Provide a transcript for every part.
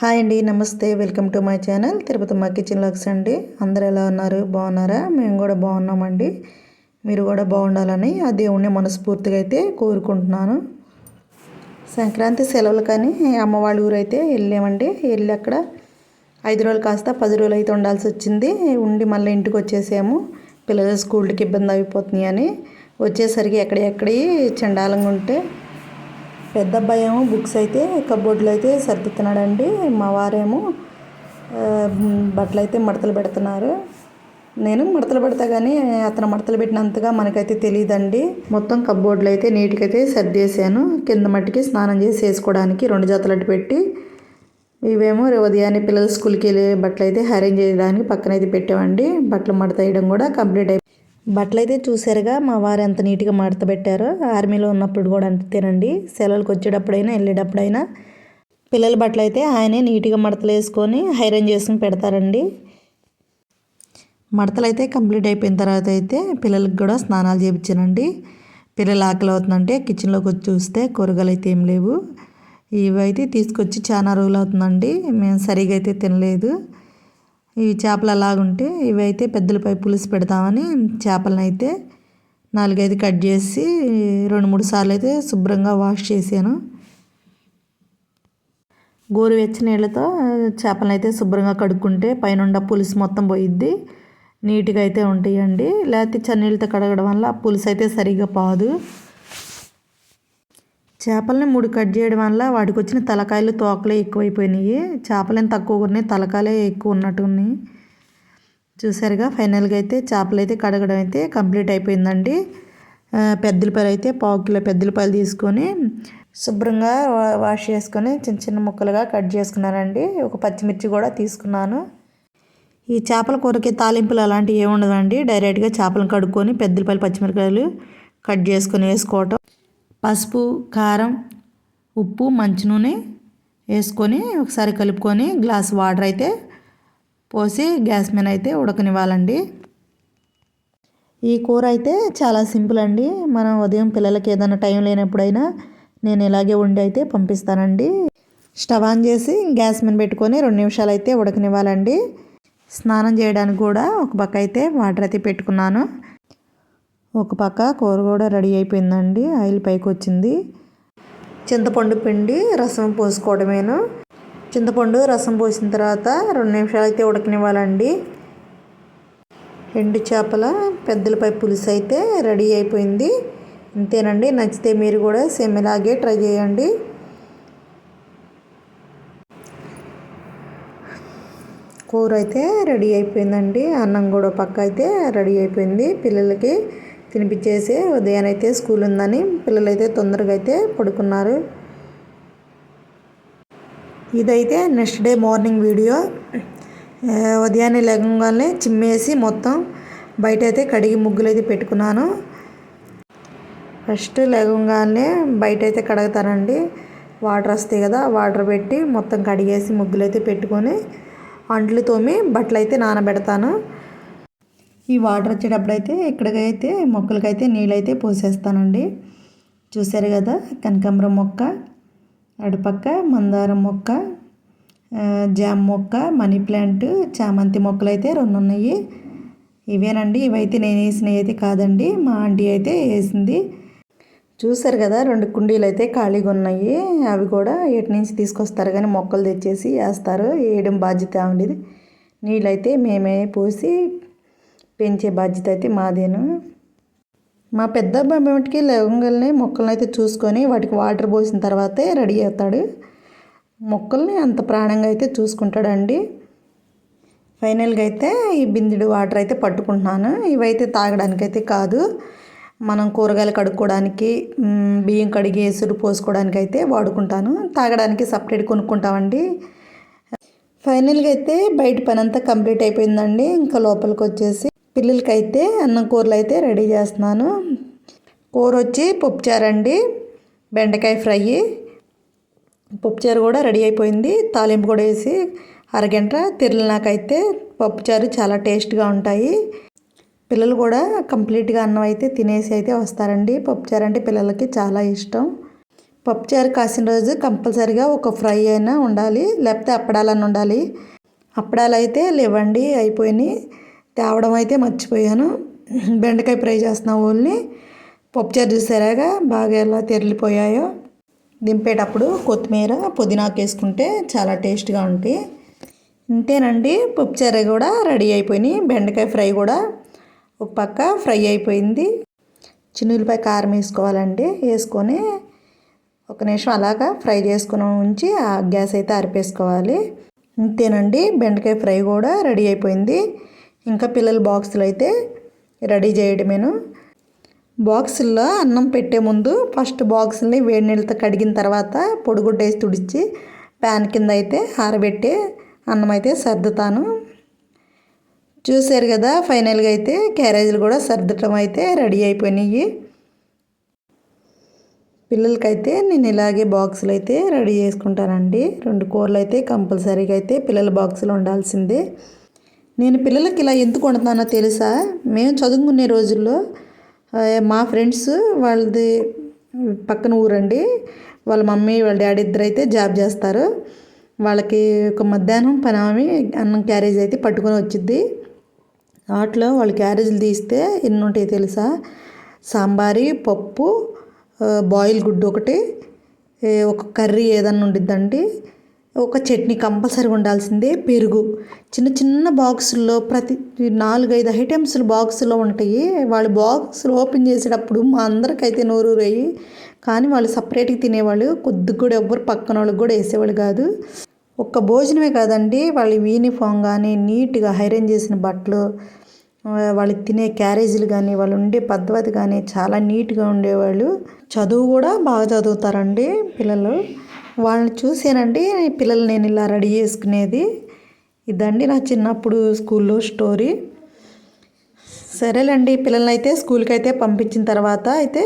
Hi అండి నమస్తే. Welcome to my channel Tirupati మా కిచెన్ లాక్స్ అండి. అందరు ఎలా ఉన్నారు? బాగున్నారా? మేము కూడా బాగున్నామండి. మీరు కూడా బాగుండాలని ఆ దేవుణ్ణి మనస్ఫూర్తిగా అయితే కోరుకుంటున్నాను. సంక్రాంతి సెలవులు కానీ అమ్మవాళ్ళ ఊరు అయితే వెళ్ళామండి. వెళ్ళి అక్కడ ఐదు రోజులు కాస్త పది రోజులు అయితే ఉండాల్సి వచ్చింది. ఉండి మళ్ళీ ఇంటికి వచ్చేసాము. పిల్లలు స్కూల్కి ఇబ్బంది అయిపోతున్నాయి అని వచ్చేసరికి ఎక్కడెక్కడి చండాలంగా ఉంటే పెద్ద ఏమో బుక్స్ అయితే కబోర్డ్లో అయితే సర్దుతున్నాడండి. మా వారేమో బట్టలు అయితే మడతలు పెడుతున్నారు. నేను మడతలు పెడతా కానీ అతను మడతలు పెట్టినంతగా మనకైతే తెలియదండి మొత్తం కబోర్డ్లో అయితే నీట్గా అయితే సర్దేశాను కింద మట్టికి స్నానం చేసి వేసుకోవడానికి రెండు జతలు అటు పెట్టి ఇవేమో ఉదయాన్నే పిల్లలు స్కూల్కి వెళ్ళే బట్టలు అయితే అరేంజ్ చేయడానికి పక్కన అయితే పెట్టామండి. బట్టలు మడత వేయడం కూడా కంప్లీట్ అయిపోయింది బట్టలు అయితే చూసారుగా మా వారు ఎంత నీట్గా మడత పెట్టారో ఆర్మీలో ఉన్నప్పుడు కూడా అంతేనండి. సెలవులకు వచ్చేటప్పుడైనా వెళ్ళేటప్పుడైనా పిల్లల బట్టలు అయితే ఆయనే నీట్గా మడతలు వేసుకొని ఐరన్ చేసుకుని పెడతారండి. మడతలు అయితే కంప్లీట్ అయిపోయిన తర్వాత అయితే పిల్లలకి కూడా స్నానాలు చేయించానండి పిల్లలు ఆకలి అవుతుందంటే కిచెన్లోకి వచ్చి చూస్తే కూరగాయలు అయితే ఏం లేవు. ఇవైతే తీసుకొచ్చి చాలా రోజులు అవుతుందండి. మేము సరిగా అయితే తినలేదు. ఇవి చేపలు అలాగుంటే ఇవైతే పెద్దలపై పులుసు పెడతామని చేపలను అయితే నాలుగైదు కట్ చేసి రెండు మూడు సార్లు అయితే శుభ్రంగా వాష్ చేశాను. గోరువెచ్చ నీళ్ళతో చేపలను అయితే శుభ్రంగా కడుక్కుంటే పైన పులుసు మొత్తం పోయిద్ది. నీట్గా అయితే ఉంటాయండి. లేకపోతే చన్నీళ్ళతో కడగడం వల్ల ఆ పులుసు అయితే సరిగా పాదు. చేపలని మూడు కట్ చేయడం వల్ల వాటికి వచ్చిన తలకాయలు తోకలే ఎక్కువైపోయినాయి. చేపలేం తక్కువ ఉన్నాయి. తలకాయలే ఎక్కువ ఉన్నట్టు ఉన్నాయి చూసారుగా ఫైనల్గా అయితే చేపలు అయితే కడగడం అయితే కంప్లీట్ అయిపోయిందండి. ఆ, పెద్దలపాయలు అయితే పావు కిలో పెద్దలపాయలు తీసుకొని శుభ్రంగా వా- వాష్ చేసుకొని చిన్న చిన్న ముక్కలుగా కట్ చేసుకున్నానండి. ఒక పచ్చిమిర్చి కూడా తీసుకున్నాను. ఈ చేపల కూరకి తాలింపులు అలాంటివి ఏమి ఉండదండి డైరెక్ట్గా చేపలను కడుక్కొని పెద్దలపాయలు పచ్చిమిరపకాయలు కట్ చేసుకొని వేసుకోవటం. పసుపు కారం ఉప్పు మంచి నూనె వేసుకొని ఒకసారి కలుపుకొని గ్లాస్ వాటర్ అయితే పోసి గ్యాస్ మీద అయితే ఉడకనివ్వాలండి. ఈ కూర అయితే చాలా సింపుల్ అండి. మనం ఉదయం పిల్లలకి ఏదైనా టైం లేనప్పుడైనా నేను ఇలాగే ఉండి అయితే పంపిస్తానండి. స్టవ్ ఆన్ చేసి గ్యాస్ మీద పెట్టుకొని రెండు నిమిషాలు అయితే ఉడకనివ్వాలండి. స్నానం చేయడానికి కూడా ఒక బక్క అయితే వాటర్ అయితే పెట్టుకున్నాను. ఒక పక్క కూర కూడా రెడీ అయిపోయిందండి. ఆయిల్ పైకి వచ్చింది. చింతపండు పిండి రసం పోసుకోవడమేను. చింతపండు రసం పోసిన తర్వాత రెండు నిమిషాలు అయితే ఉడకనివ్వాలండి. ఎండు చేపల పెద్దలపై పులుసు అయితే రెడీ అయిపోయింది. అంతేనండి నచ్చితే మీరు కూడా సేమ్ ఇలాగే ట్రై చేయండి. కూర అయితే రెడీ అయిపోయిందండి. అన్నం కూడా పక్క అయితే రెడీ అయిపోయింది పిల్లలకి. తినిపించేసి ఉదయానైతే స్కూల్ ఉందని పిల్లలైతే తొందరగా అయితే పడుకున్నారు. ఇదైతే నెక్స్ట్ డే మార్నింగ్ వీడియో. ఉదయాన్నే లేగంగానే చిమ్మేసి మొత్తం బయట అయితే కడిగి ముగ్గులు అయితే పెట్టుకున్నాను. ఫస్ట్ లేగంగానే బయట అయితే కడగతానండి. వాటర్ వస్తాయి కదా వాటర్ పెట్టి మొత్తం కడిగేసి ముగ్గులు అయితే పెట్టుకొని అంట్లు తోమి బట్టలు అయితే నానబెడతాను. ఈ వాటర్ వచ్చేటప్పుడైతే ఇక్కడికైతే మొక్కలకైతే నీళ్ళైతే పోసేస్తానండి. చూసారు కదా కనకాంబరం మొక్క అటుపక్క మందారం మొక్క జామ్ జామ మొక్క మనీ ప్లాంట్ చామంతి మొక్కలు అయితే రెండు ఉన్నాయి ఇవేనండి ఇవైతే నేను వేసినవి అయితే కాదండి మా ఆంటీ అయితే వేసింది. చూసారు కదా రెండు కుండీలు అయితే ఖాళీగా ఉన్నాయి. అవి కూడా ఎటు నుంచి తీసుకొస్తారు కానీ మొక్కలు తెచ్చేసి వేస్తారు వేయడం బాధ్యత ఉండేది. నీళ్ళైతే మేమే పోసి పెంచే బాధ్యత అయితే మాదేను. మా పెద్ద అబ్బాయి మటుకి లవంగల్ని మొక్కల్ని అయితే చూసుకొని వాటికి వాటర్ పోసిన తర్వాతే రెడీ అవుతాడు. మొక్కల్ని అంత ప్రాణంగా అయితే చూసుకుంటాడండి. ఫైనల్గా అయితే ఈ బిందెడు వాటర్ అయితే పట్టుకుంటున్నాను. ఇవైతే తాగడానికైతే కాదు. మనం కూరగాయలు కడుక్కోవడానికి బియ్యం కడిగి ఎసురు పోసుకోవడానికి అయితే వాడుకుంటాను. తాగడానికి సపరేట్ కొనుక్కుంటామండి. ఫైనల్గా అయితే బయట పని అంతా కంప్లీట్ అయిపోయిందండి. ఇంకా లోపలికి వచ్చేసి పిల్లలకైతే అన్నం కూరలు అయితే రెడీ చేస్తున్నాను. కూర వచ్చి పప్పుచారండి బెండకాయ ఫ్రై పప్పుచారు కూడా రెడీ అయిపోయింది. తాలింపు కూడా వేసి అరగంట తిరలినాకైతే పప్పుచారు చాలా టేస్ట్గా ఉంటాయి. పిల్లలు కూడా కంప్లీట్గా అన్నం అయితే తినేసి అయితే వస్తారండి. పప్పుచారు అంటే పిల్లలకి చాలా ఇష్టం. పప్పుచారు కాసిన రోజు కంపల్సరిగా ఒక ఫ్రై అయినా ఉండాలి లేకపోతే అప్పడాలన్నా ఉండాలి. అప్పడాలు అయితే లేవండి అయిపోయినాయి. తేవడం అయితే మర్చిపోయాను. బెండకాయ ఫ్రై చేస్తున్న ఓన్లీ పప్పుచారు చూసారాగా బాగా ఎలా తెరిలిపోయాయో. దింపేటప్పుడు కొత్తిమీర పుదీనాకు వేసుకుంటే చాలా టేస్ట్గా ఉంటాయి. ఇంతేనండి పప్పుచారు కూడా రెడీ అయిపోయినాయి. బెండకాయ ఫ్రై కూడా ఒక పక్క ఫ్రై అయిపోయింది. చిన్నులపై కారం వేసుకోవాలండి. వేసుకొని ఒక నిమిషం అలాగా ఫ్రై చేసుకుని ఉంచి ఆ గ్యాస్ అయితే ఆరిపేసుకోవాలి. ఇంతేనండి బెండకాయ ఫ్రై కూడా రెడీ అయిపోయింది. ఇంకా పిల్లల బాక్సులు అయితే రెడీ చేయడమేను. బాక్సుల్లో అన్నం పెట్టే ముందు ఫస్ట్ బాక్సుల్ని వేడి నీళ్ళతో కడిగిన తర్వాత పొడిగుడ్డ వేసి తుడిచి ప్యాన్ కింద అయితే ఆరబెట్టి అన్నం అయితే సర్దుతాను. చూశారు కదా ఫైనల్గా అయితే క్యారేజీలు కూడా సర్దటం అయితే రెడీ అయిపోయినాయి. పిల్లలకైతే నేను ఇలాగే బాక్సులు అయితే రెడీ చేసుకుంటానండి. రెండు కూరలు అయితే కంపల్సరీగా అయితే పిల్లల బాక్సులు ఉండాల్సిందే. నేను పిల్లలకి ఇలా ఎందుకు వండుతానో తెలుసా? మేము చదువుకునే రోజుల్లో మా ఫ్రెండ్స్ వాళ్ళది పక్కన ఊరండి. వాళ్ళ మమ్మీ వాళ్ళ డాడీ ఇద్దరు అయితే జాబ్ చేస్తారు. వాళ్ళకి ఒక మధ్యాహ్నం పనామి అన్నం క్యారేజ్ అయితే పట్టుకొని వచ్చింది వాటిలో వాళ్ళు క్యారేజీలు తీస్తే ఎన్ని ఉంటాయి తెలుసా? సాంబారి పప్పు బాయిల్ గుడ్డు ఒకటి ఒక కర్రీ ఏదన్నా ఉండిద్దండి. ఒక చట్నీ కంపల్సరీ ఉండాల్సిందే పెరుగు. చిన్న చిన్న బాక్సుల్లో ప్రతి నాలుగైదు ఐటమ్స్ బాక్సులో ఉంటాయి. వాళ్ళు బాక్సులు ఓపెన్ చేసేటప్పుడు మా అందరికైతే నోరూరయ్యి కానీ వాళ్ళు సపరేట్గా తినేవాళ్ళు. కొద్దిగా కూడా ఎవ్వరు పక్కన వాళ్ళకి కూడా వేసేవాళ్ళు కాదు. ఒక్క భోజనమే కాదండి. వాళ్ళ యూనిఫామ్ కానీ నీట్గా హైరన్ చేసిన బట్టలు వాళ్ళు తినే క్యారేజీలు కానీ వాళ్ళు ఉండే పద్ధతి కానీ చాలా నీట్గా ఉండేవాళ్ళు. చదువు కూడా బాగా చదువుతారండి పిల్లలు. వాళ్ళని చూసానండి పిల్లలు నేను ఇలా రెడీ చేసుకునేది. ఇదండి నా చిన్నప్పుడు స్కూల్లో స్టోరీ. సరేలేండి పిల్లల్ని అయితే స్కూల్కి అయితే పంపించిన తర్వాత అయితే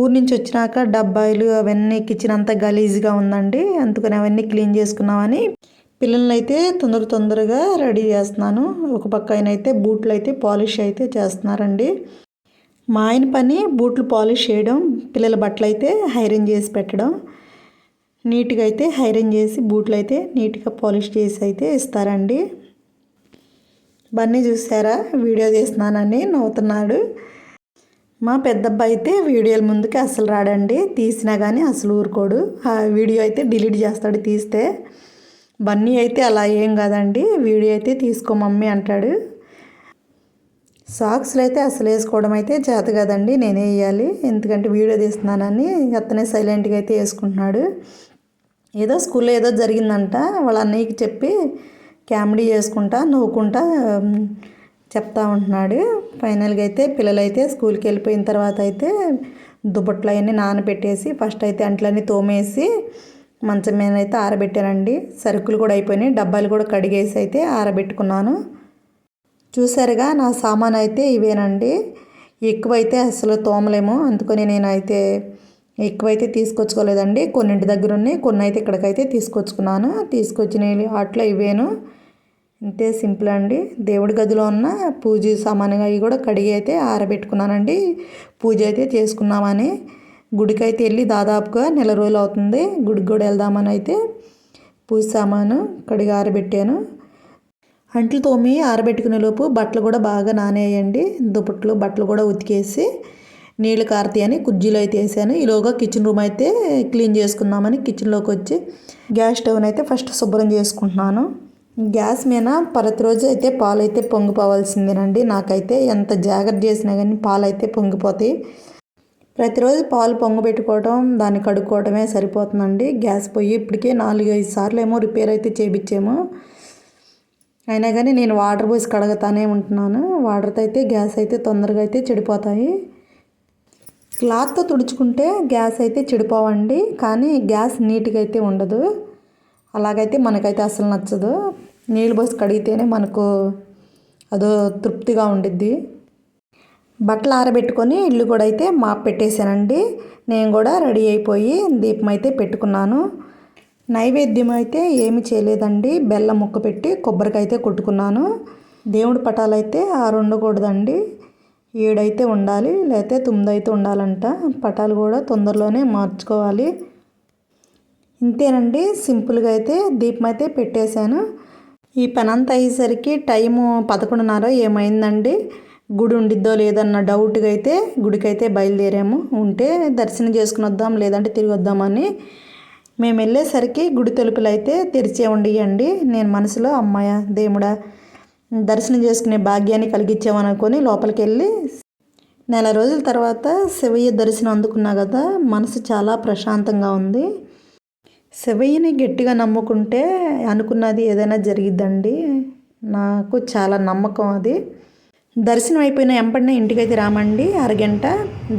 ఊరి నుంచి వచ్చినాక డబ్బాయిలు అవన్నీ కిచెన్ అంతా గలీజ్గా ఉందండి. అందుకని అవన్నీ క్లీన్ చేసుకున్నామని పిల్లల్ని అయితే తొందర తొందరగా రెడీ చేస్తున్నాను. ఒక పక్క ఆయన అయితే బూట్లు అయితే పాలిష్ అయితే చేస్తున్నారండి. మా ఆయన పని బూట్లు పాలిష్ చేయడం పిల్లల బట్టలు అయితే హైరన్ చేసి పెట్టడం. నీట్గా అయితే హైరన్ చేసి బూట్లు అయితే నీట్గా పాలిష్ చేసి అయితే ఇస్తారండి. బన్నీ చూసారా? వీడియో తీస్తున్నానని నవ్వుతున్నాడు. మా పెద్దబ్బాయి అయితే వీడియోల ముందుకి అసలు రాడండి. తీసినా కానీ అసలు ఊరుకోడు. ఆ వీడియో అయితే డిలీట్ చేస్తాడు తీస్తే. బన్నీ అయితే అలా ఏం కాదండి. వీడియో అయితే తీసుకో మమ్మీ అంటాడు. సాక్స్లు అయితే అసలు వేసుకోవడం అయితే చేత కదండి. నేనే వేయాలి. ఎందుకంటే వీడియో తీస్తున్నానని అతనే సైలెంట్గా అయితే వేసుకుంటున్నాడు. ఏదో స్కూల్లో ఏదో జరిగిందంట వాళ్ళ అన్నయ్యకి చెప్పి కామెడీ చేసుకుంటా నవ్వుకుంటా చెప్తా ఉంటున్నాడు. ఫైనల్గా అయితే పిల్లలైతే స్కూల్కి వెళ్ళిపోయిన తర్వాత అయితే దుప్పట్లు అవన్నీ నానబెట్టేసి ఫస్ట్ అయితే అంట్లన్నీ తోమేసి మంచం మీద అయితే ఆరబెట్టానండి. సరుకులు కూడా అయిపోయినాయి డబ్బాలు కూడా కడిగేసి అయితే ఆరబెట్టుకున్నాను. చూసారుగా నా సామాన్ అయితే ఇవేనండి. ఎక్కువైతే అసలు తోమలేము. అందుకని నేనైతే ఎక్కువైతే తీసుకొచ్చుకోలేదండి. కొన్నింటి దగ్గర ఉన్నాయి కొన్ని అయితే ఇక్కడికైతే తీసుకొచ్చుకున్నాను. తీసుకొచ్చిన వాటిలో ఇవేను. ఇంతే సింపుల్ అండి. దేవుడి గదిలో ఉన్న పూజ సామాన్యంగా అవి కూడా కడిగి అయితే ఆరబెట్టుకున్నానండి. పూజ అయితే చేసుకున్నామని. గుడికి అయితే వెళ్ళి దాదాపుగా నెల రోజులు అవుతుంది. గుడికి కూడా వెళ్దామని అయితే పూజ సామాను కడిగి ఆరబెట్టాను. అంట్లు తోమి ఆరబెట్టుకునే లోపు బట్టలు కూడా బాగా నానేయండి. దుప్పట్లు బట్టలు కూడా ఉతికేసి నీళ్ళు కారుతాయని కుజ్జీలో అయితే వేసాను. ఈలోగా కిచెన్ రూమ్ అయితే క్లీన్ చేసుకుందామని కిచెన్లోకి వచ్చి గ్యాస్ స్టవ్ని అయితే ఫస్ట్ శుభ్రం చేసుకుంటున్నాను. గ్యాస్ మీద ప్రతి రోజు అయితే పాలు అయితే పొంగిపోవాల్సిందేనండి. నాకైతే ఎంత జాగ్రత్త చేసినా కానీ పాలు అయితే పొంగిపోతాయి. ప్రతిరోజు పాలు పొంగబెట్టుకోవడం దాన్ని కడుక్కోవడమే సరిపోతుందండి. గ్యాస్ పొయ్యి ఇప్పటికే నాలుగు ఐదు సార్లు ఏమో రిపేర్ అయితే చేయించాము అయినా కానీ నేను వాటర్ పోసి కడగతానే ఉంటున్నాను. వాటర్తో అయితే గ్యాస్ అయితే తొందరగా అయితే చెడిపోతాయి. క్లాత్తో తుడుచుకుంటే గ్యాస్ అయితే చెడిపోవండి కానీ గ్యాస్ నీట్గా అయితే ఉండదు. అలాగైతే మనకైతే అసలు నచ్చదు. నీళ్ళు పోసి కడిగితేనే మనకు అదో తృప్తిగా ఉండిద్ది. బట్టలు ఆరబెట్టుకొని ఇల్లు కూడా అయితే మాప్ పెట్టేశానండి. నేను కూడా రెడీ అయిపోయి దీపం అయితే పెట్టుకున్నాను. నైవేద్యం అయితే ఏమి చేయలేదండి. బెల్లం ముక్క పెట్టి కొబ్బరికాయ అయితే కొట్టుకున్నాను. దేవుడి పటాలు అయితే ఆరు ఉండకూడదండి ఏడైతే ఉండాలి లేకపోతే తొమ్మిది అయితే ఉండాలంట. పటాలు కూడా తొందరలోనే మార్చుకోవాలి. ఇంతేనండి. సింపుల్గా అయితే దీపం అయితే పెట్టేశాను. ఈ పని అంతా అయ్యేసరికి టైము పదకొండున్నర ఏమైందండి? గుడి ఉండిద్దో లేదన్న డౌట్గా అయితే గుడికైతే బయలుదేరాము. ఉంటే దర్శనం చేసుకుని వద్దాం లేదంటే తిరిగి వద్దామని మేము వెళ్ళేసరికి గుడి తలుపులు అయితే తెరిచే ఉండియండి. నేను మనసులో అమ్మాయ దేవుడా దర్శనం చేసుకునే భాగ్యాన్ని కలిగించామనుకొని లోపలికి వెళ్ళి నెల రోజుల తర్వాత శివయ్య దర్శనం అందుకున్నా కదా మనసు చాలా ప్రశాంతంగా ఉంది. శివయ్యని గట్టిగా నమ్ముకుంటే అనుకున్నది ఏదైనా జరిగిద్దండి. నాకు చాలా నమ్మకం అది. దర్శనం అయిపోయిన వెంపడినే ఇంటికైతే రామండి. అరగంట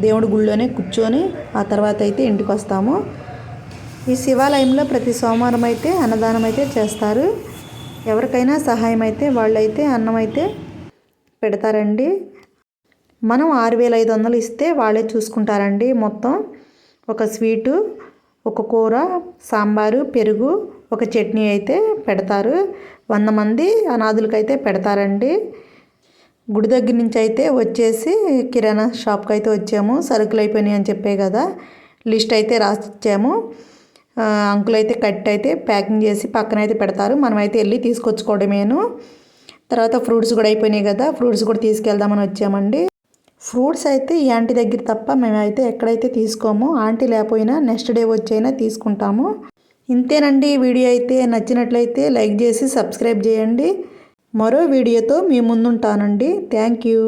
దేవుడి గుళ్ళోనే కూర్చొని ఆ తర్వాత అయితే ఇంటికి వస్తాము ఈ శివాలయంలో ప్రతి సోమవారం అయితే అన్నదానం అయితే చేస్తారు. ఎవరికైనా సహాయం అయితే వాళ్ళైతే అన్నం అయితే పెడతారండి. మనం ఆరు వేల ఐదు వందలు ఇస్తే వాళ్ళే చూసుకుంటారండి మొత్తం. ఒక స్వీటు ఒక కూర సాంబారు పెరుగు ఒక చట్నీ అయితే పెడతారు. వంద మంది అనాథులకైతే అయితే పెడతారండి. గుడి దగ్గర నుంచి అయితే వచ్చేసి కిరాణా షాప్కి అయితే వచ్చాము. సరుకులు అయిపోయినాయి అని చెప్పే కదా. లిస్ట్ అయితే రాసిచ్చాము. అంకులు అయితే కట్ అయితే ప్యాకింగ్ చేసి పక్కన అయితే పెడతారు. మనమైతే వెళ్ళి తీసుకొచ్చుకోవడమేను. తర్వాత ఫ్రూట్స్ కూడా అయిపోయినాయి కదా ఫ్రూట్స్ కూడా తీసుకెళ్దామని వచ్చామండి. ఫ్రూట్స్ అయితే ఈ ఆంటీ దగ్గర తప్ప మేమైతే ఎక్కడైతే తీసుకోము ఆంటీ లేకపోయినా నెక్స్ట్ డే వచ్చైనా తీసుకుంటాము. ఇంతేనండి వీడియో అయితే. నచ్చినట్లయితే లైక్ చేసి సబ్స్క్రైబ్ చేయండి. మరో వీడియోతో మీ ముందుంటానండి. Thank you.